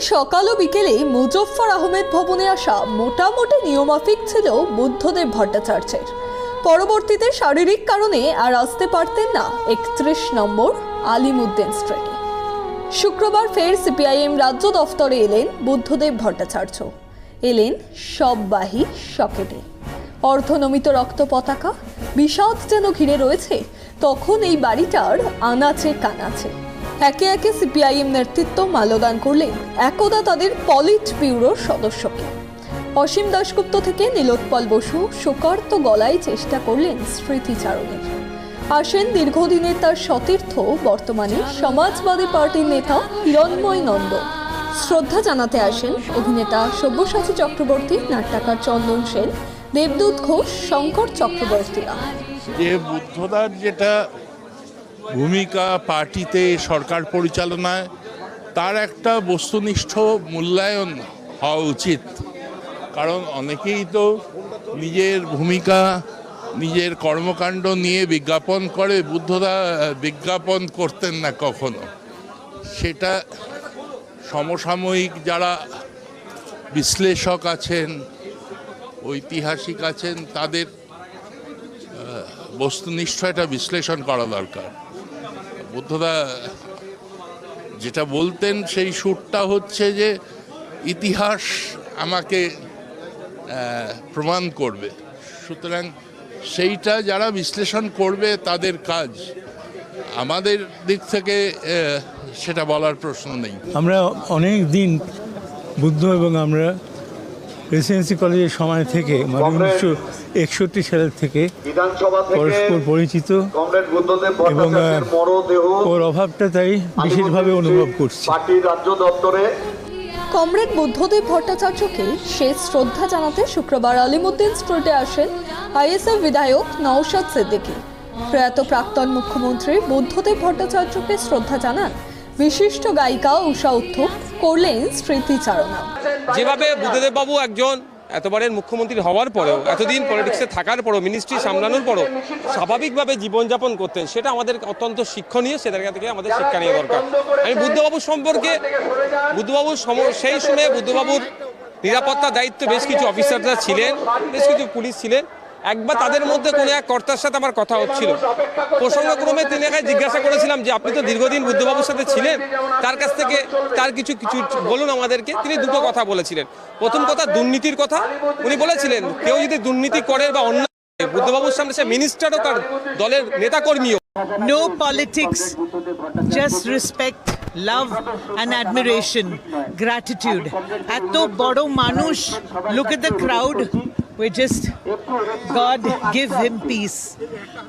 সকাল ও বিকেলে মুজফ্ফর আহমেদ ভবনে আসা মোটামুটি নিয়মাফিক ছিল বুদ্ধদেব ভট্টাচার্যের। পরবর্তীতে শারীরিক কারণে আর আসতে পারতেন না একত্রিশ নম্বর আলিমুদ্দিন স্ট্রিটে শুক্রবার ফের সিপিআইএম রাজ্য দফতরে এলেন বুদ্ধদেব ভট্টাচার্য। এলেন সববাহী সকেটে অর্ধনমিত রক্ত পতাকা, বিষাদ যেন ঘিরে রয়েছে, তখন এই বাড়িটার আনাচে কানাচে। একে একে সিপিআইএম নেতৃত্ব মাল্যদান করলেন একদা তাদের পলিট ব্যুরোর সদস্যকে। অসীম দাশগুপ্ত থেকে নীলোৎপল বসু শোকার্ত গলায় চেষ্টা করলেন স্মৃতিচারণের আসেন দীর্ঘদিনের তার সতীর্থ বর্তমানে সমাজবাদী পার্টির নেতা হিরণময় নন্দ। শ্রদ্ধা জানাতে আসেন অভিনেতা সব্যসাচী চক্রবর্তী, নাট্যকার চন্দন সেন, দেবদূত ঘোষ, শঙ্কর চক্রবর্তীরা। যে বুদ্ধদার যেটা ভূমিকা পার্টিতে সরকার পরিচালনায়, তার একটা বস্তুনিষ্ঠ মূল্যায়ন হওয়া উচিত। কারণ অনেকেই তো নিজের ভূমিকা, নিজের কর্মকাণ্ড নিয়ে বিজ্ঞাপন করে বুদ্ধদা বিজ্ঞাপন করতেন না কখনো। সেটা সমসাময়িক যারা বিশ্লেষক আছেন, ঐতিহাসিক আছেন, তাদের বস্তুনিষ্ঠ একটা বিশ্লেষণ করা দরকার। বুদ্ধদা যেটা বলতেন সেই সুরটা হচ্ছে যে ইতিহাস আমাকে প্রমাণ করবে। সুতরাং সেইটা যারা বিশ্লেষণ করবে তাদের কাজ। আমাদের দিক থেকে সেটা বলার প্রশ্ন নেই। আমরা অনেক দিন বুদ্ধ এবং আমরা প্রেসিডেন্সি কলেজের সময় থেকে মানে উনিশশো একষট্টি সালের থেকে পরস্পর পরিচিত এবং, ওর অভাবটা তাই বিশেষভাবে অনুভব করছি। রাজ্য দপ্তরে কমরেড বুদ্ধদেব ভট্টাচার্যকে শেষ শ্রদ্ধা জানাতে শুক্রবার আলিমুদ্দিন স্ট্রিটে আসেন আইএসএফ বিধায়ক নওশাদ সিদ্দিকী। প্রয়াত প্রাক্তন মুখ্যমন্ত্রী বুদ্ধদেব ভট্টাচার্যকে শ্রদ্ধা জানান বিশিষ্ট গায়িকা উষা উত্থুপ করলেন স্মৃতিচারণা। যেভাবে বুদ্ধদেব বাবু একজন এতবারের মুখ্যমন্ত্রী হওয়ার পরেও, এতদিন পলিটিক্সে থাকার পরেও মিনিস্ট্রি সামলানোর পরও, স্বাভাবিকভাবে জীবনযাপন করতেন, সেটা আমাদের অত্যন্ত শিক্ষণীয়, সেটার থেকে আমাদের শিক্ষা নেওয়া দরকার। আমি বুদ্ধবাবুর সম্পর্কে, বুদ্ধবাবুর সেই সময়ে বুদ্ধবাবুর নিরাপত্তা দায়িত্ব বেশ কিছু অফিসাররা ছিলেন, বেশ কিছু পুলিশ ছিলেন একবার তাদের মধ্যে কোনো এক কর্তার সাথে আমার কথা হচ্ছিল। প্রসঙ্গক্রমে তিনি একাই জিজ্ঞাসা করেছিলাম যে আপনি তো দীর্ঘদিন বুদ্ধবাবুর সাথে ছিলেন। তার কাছ থেকে তার কিছু কিছু বলুন আমাদেরকে। তিনি দুটো কথা বলেছিলেন। প্রথম কথা দুর্নীতির কথা। উনি বলেছিলেন কেউ যদি দুর্নীতি করে বা অন্য বুদ্ধবাবুর সামনে সে মিনিস্টারও তার দলের নেতাকর্মীও No politics, just respect, love, and admiration, gratitude. এত বড় মানুষ, look at the crowd. We're just, God give him peace.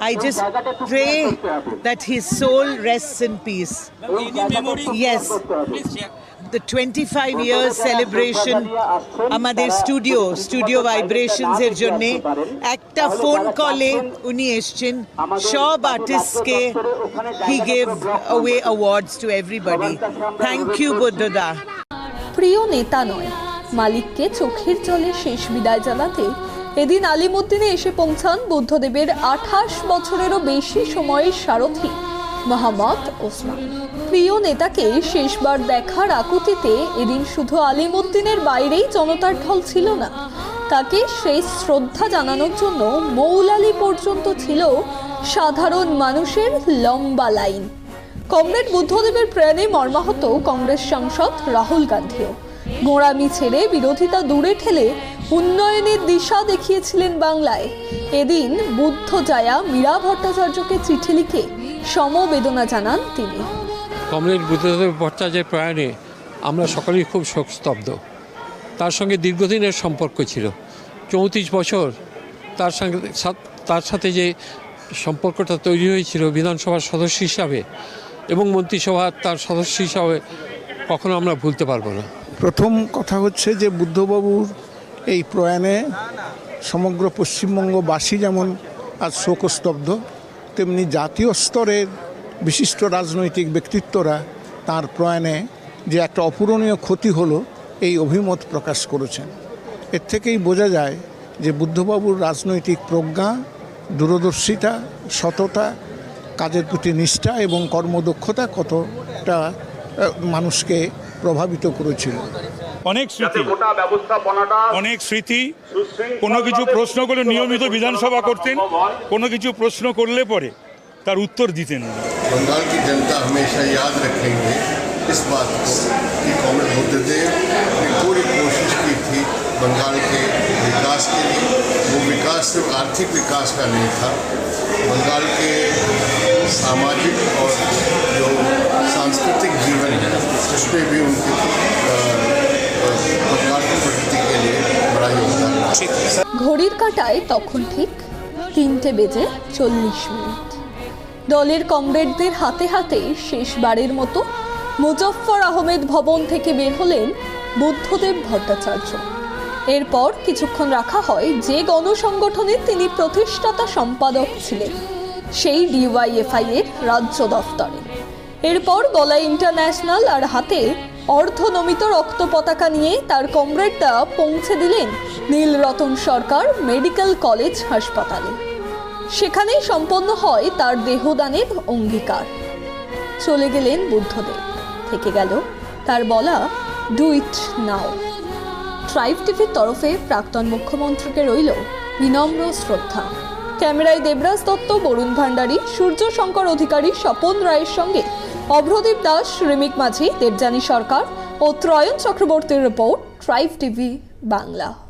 I just pray that his soul rests in peace. Yes. The 25 years celebration আমাদের studio studio vibrations এর জন্য একটা phone কলে উনি এসছেন সব আর্টিস্টকে he gave away awards to everybody thank you বুদ্ধদা প্রিয় নেতা নয় মালিককে চোখের জলে শেষ বিদায় জানাতে এদিন আলিমুদ্দিনে এসে পৌঁছান বুদ্ধদেবের আঠাশ বছরেরও বেশি সময়ের সারথি মোহাম্মদ ওসমান। প্রিয় নেতাকে শেষবার দেখার আকুতিতে এদিন শুধু আলিমুদ্দিনের বাইরেই জনতার ঢল ছিল না, তাকে শেষ শ্রদ্ধা জানানোর জন্য মৌলালি পর্যন্ত ছিল সাধারণ মানুষের লম্বা লাইন। কমরেড বুদ্ধদেবের প্রাণে মর্মাহত কংগ্রেস সাংসদ রাহুল গান্ধীও। গোঁড়ামি ছেড়ে বিরোধিতা দূরে ঠেলে উন্নয়নের দিশা দেখিয়েছিলেন বাংলায়। এদিন বুদ্ধ জায়া মীরা ভট্টাচার্যকে চিঠি লিখে সমবেদনা জানান তিনি। কমরেড বুদ্ধদেব ভট্টাচার্যের প্রয়াণে আমরা সকলেই খুব শোকস্তব্ধ। তার সঙ্গে দীর্ঘদিনের সম্পর্ক ছিল। চৌত্রিশ বছর তার সঙ্গে তার সাথে যে সম্পর্কটা তৈরি হয়েছিল বিধানসভার সদস্য হিসাবে এবং মন্ত্রিসভার তার সদস্য হিসাবে কখনো আমরা ভুলতে পারব না। প্রথম কথা হচ্ছে যে বুদ্ধবাবুর এই প্রয়াণে সমগ্র পশ্চিমবঙ্গবাসী যেমন আজ শোকস্তব্ধ, তেমনি জাতীয় স্তরের বিশিষ্ট রাজনৈতিক ব্যক্তিত্বরা তার প্রয়াণে যে একটা অপূরণীয় ক্ষতি হলো এই অভিমত প্রকাশ করেছেন। এর থেকেই বোঝা যায় যে বুদ্ধবাবুর রাজনৈতিক প্রজ্ঞা, দূরদর্শিতা, সততা, কাজের প্রতি নিষ্ঠা এবং কর্মদক্ষতা কতটা মানুষকে প্রভাবিত করেছিল অনেক স্মৃতি গোটা ব্যবস্থাপনাটা অনেক স্মৃতি কোনো কিছু প্রশ্ন করলে নিয়মিত বিধানসভা করতেন কোনো কিছু প্রশ্ন করলে পরে তার উত্তর দিতেন না बंगाल की जनता हमेशा याद रखेंगे इस बात को कि कॉमरेड बुद्धदेव ने पूरी कोशिश की थी बंगाल के विकास के लिए वो विकास सिर्फ आर्थिक विकास का नहीं था बंगाल के सामाजिक और जो सांस्कृतिक जीवन है उसमें भी उनके अ, अ, बंगाल की प्रगति के लिए बड़ा योगदान रहा ঘড়ির কাঁটায় তখন ঠিক তিনটে বেজে চল্লিশ মিনিট দলের কমরেডদের হাতে হাতে শেষবারের মতো মুজফফর আহমেদ ভবন থেকে বের হলেন বুদ্ধদেব ভট্টাচার্য এরপর কিছুক্ষণ রাখা হয় যে গণসংগঠনের তিনি প্রতিষ্ঠাতা সম্পাদক ছিলেন। সেই ডিওয়াইএফআই এর রাজ্য দফতরে। এরপর গলায় ইন্টারন্যাশনাল আর হাতে অর্ধনমিত রক্ত পতাকা নিয়ে তার কমরেডরা পৌঁছে দিলেন নীলরতন সরকার মেডিকেল কলেজ হাসপাতালে। সেখানেই সম্পন্ন হয় তার দেহদানের অঙ্গীকার। চলে গেলেন বুদ্ধদেব। থেকে গেল তার বলা ডু ইট নাও ট্রাইব টিভির তরফে প্রাক্তন মুখ্যমন্ত্রীকে রইল বিনম্র শ্রদ্ধা। ক্যামেরায় দেবরাজ দত্ত, বরুণ ভান্ডারী সূর্য শঙ্কর অধিকারী স্বপন রায়ের সঙ্গে অভ্রদীপ দাস, রিমিক মাঝি, দেবযানী সরকার ও ত্রয়ন চক্রবর্তীর রিপোর্ট ট্রাইব টিভি বাংলা।